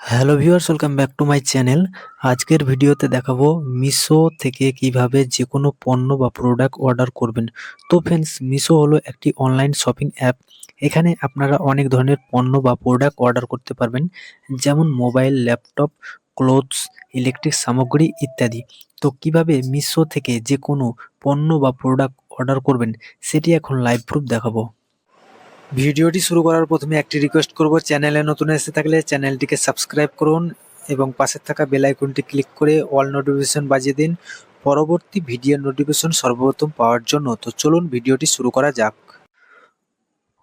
Hello viewers welcome back to my channel আজকের ভিডিওতে দেখাবো মিশো থেকে কীভাবে যে কোনো পণ্য বা প্রোডাক্ট অর্ডার করবেন। তো ফ্রেন্ডস মিশো হলো একটি অনলাইন শপিং অ্যাপ এখানে আপনারা অনেক ধরনের পণ্য বা প্রোডাক্ট অর্ডার করতে পারবেন। যেমন মোবাইল ল্যাপটপ ক্লোথস ইলেকট্রিক সামগ্রী ইত্যাদি। তো কীভাবে মিশো থেকে যে কোনো পণ্য বা প্রোডাক্ট অর্ডার করবেন, সেটি এখন লাইভ প্রুফ দেখাবো। ভিডিওটি শুরু করার প্রথমে একটি রিকোয়েস্ট করব, চ্যানেলে নতুন এসে থাকলে চ্যানেলটিকে সাবস্ক্রাইব করুন এবং পাশে থাকা বেল আইকনটি ক্লিক করে অল নোটিফিকেশন বাজিয়ে দিন। পরবর্তী ভিডিও নোটিফিকেশন সর্বপ্রথম পাওয়ার জন্য। তো চলুন ভিডিওটি শুরু করা যাক।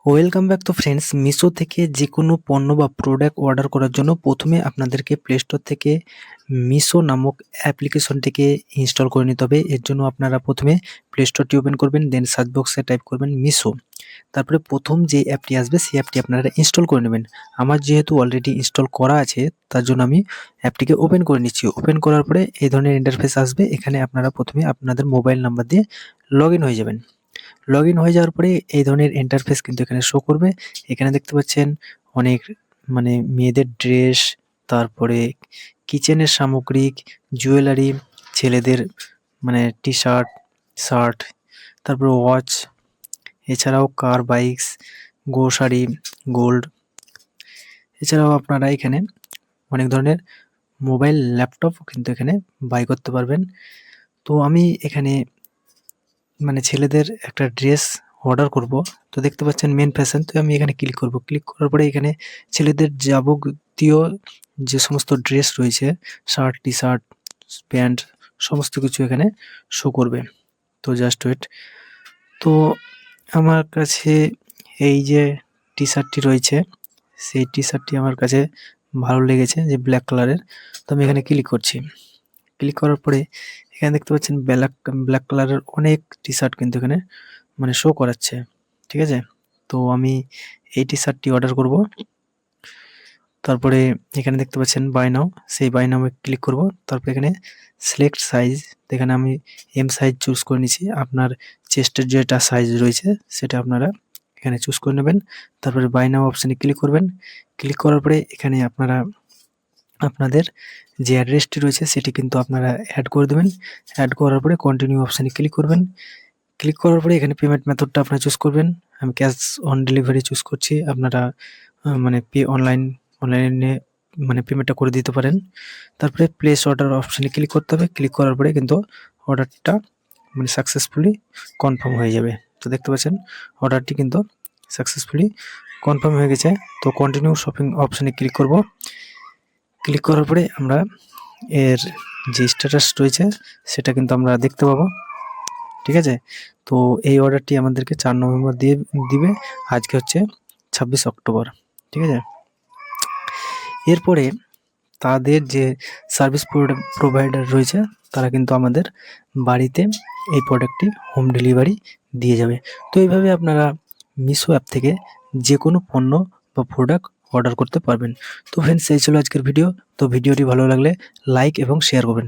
ওয়েলকাম ব্যাক তো ফ্রেন্ডস মিশো থেকে যে কোনো পণ্য বা প্রোডাক্ট অর্ডার করার জন্য প্রথমে আপনাদেরকে প্লে স্টোর থেকে মিশো নামক অ্যাপ্লিকেশনটিকে ইনস্টল করে নিতে হবে। এর জন্য আপনারা প্রথমে প্লে স্টোরটি ওপেন করবেন দেন সার্চ বক্সে টাইপ করবেন মিশো তারপরে প্রথম যে অ্যাপটি আসবে, সেই অ্যাপটি আপনারা ইনস্টল করে নেবেন। আমার যেহেতু অলরেডি ইনস্টল করা আছে, তার জন্য আমি অ্যাপটিকে ওপেন করে নিচ্ছি। ওপেন করার পরে এই ধরনের ইন্টারফেস আসবে, এখানে আপনারা প্রথমে আপনাদের মোবাইল নাম্বার দিয়ে লগ হয়ে যাবেন। লগ ইন হয়ে যাওয়ার পরে এই ধরনের ইন্টারফেস কিন্তু এখানে শো করবে। এখানে দেখতে পাচ্ছেন অনেক মানে মেয়েদের ড্রেস তারপরে কিচেনের সামগ্রিক জুয়েলারি ছেলেদের মানে টি শার্ট শার্ট তারপরে ওয়াচ এছাড়াও কার বাইকস গ্রোসারি গোল্ড এছাড়াও আপনারা এখানে অনেক ধরনের মোবাইল ল্যাপটপ কিন্তু এখানে বাই করতে পারবেন। তো আমি এখানে মানে ছেলেদের একটা ড্রেস অর্ডার করব। তো দেখতে পাচ্ছেন মেন ফ্যাশন তো আমি এখানে ক্লিক করব। ক্লিক করার পরে এখানে ছেলেদের যাবতীয় যে সমস্ত ড্রেস রয়েছে শার্ট টি শার্ট প্যান্ট সমস্ত কিছু এখানে শো করবে। তো জাস্ট ওয়েট তো আমার কাছে এই যে টি শার্টটি রয়েছে, সেই টি শার্টটি আমার কাছে ভালো লেগেছে, যে ব্ল্যাক কালারের তো আমি এখানে ক্লিক করছি। ক্লিক করার পরে এখানে দেখতে পাচ্ছেন ব্ল্যাক ব্ল্যাক কালারের অনেক টি শার্ট কিন্তু এখানে মানে শো করাচ্ছে, ঠিক আছে? তো আমি এই টি শার্টটি অর্ডার করব। তারপরে এখানে দেখতে পাচ্ছেন বাই নাও সেই বাই ক্লিক করব। তারপরে এখানে সিলেক্ট সাইজ এখানে আমি এম সাইজ চুজ করে নিয়েছি। আপনার চেস্টের যেটা সাইজ রয়েছে, সেটা আপনারা এখানে চুজ করে নেবেন। তারপরে বাই নাও অপশানে ক্লিক করবেন। ক্লিক করার পরে এখানে আপনারা আপনাদের যে অ্যাড্রেসটি রয়েছে সেটি কিন্তু আপনারা অ্যাড করে দেবেন। অ্যাড করার পরে কন্টিনিউ অপশানে ক্লিক করবেন। ক্লিক করার পরে এখানে পেমেন্ট মেথডটা আপনারা চুজ করবেন। আমি ক্যাশ অন ডেলিভারি চুজ করছি। আপনারা মানে পে অনলাইন অনলাইনে মানে পেমেন্টটা করে দিতে পারেন। তারপরে প্লেস অর্ডার অপশানে ক্লিক করতে হবে। ক্লিক করার পরে কিন্তু অর্ডারটা মানে সাকসেসফুলি কনফার্ম হয়ে যাবে। তো দেখতে পাচ্ছেন অর্ডারটি কিন্তু সাকসেসফুলি কনফার্ম হয়ে গেছে। তো কন্টিনিউ শপিং অপশানে ক্লিক করব। ক্লিক করার পরে আমরা এর যে স্ট্যাটাস রয়েছে, সেটা কিন্তু আমরা দেখতে পাবো। ঠিক আছে? তো এই অর্ডারটি আমাদেরকে চার নভেম্বর দিয়ে, দিবে। আজকে হচ্ছে ছাব্বিশ অক্টোবর। ঠিক আছে? এরপরে তাদের যে সার্ভিস প্রোভাইডার রয়েছে, তারা কিন্তু আমাদের বাড়িতে এই প্রোডাক্টটি হোম ডেলিভারি দিয়ে যাবে। তো এইভাবে আপনারা মিশো অ্যাপ থেকে যে কোনো পণ্য বা প্রোডাক্ট অর্ডার করতে পারবেন। তো ফ্রেন্ডস এই ছিল আজকের ভিডিও তো ভিডিওটি ভালো লাগলে লাইক এবং শেয়ার করবেন।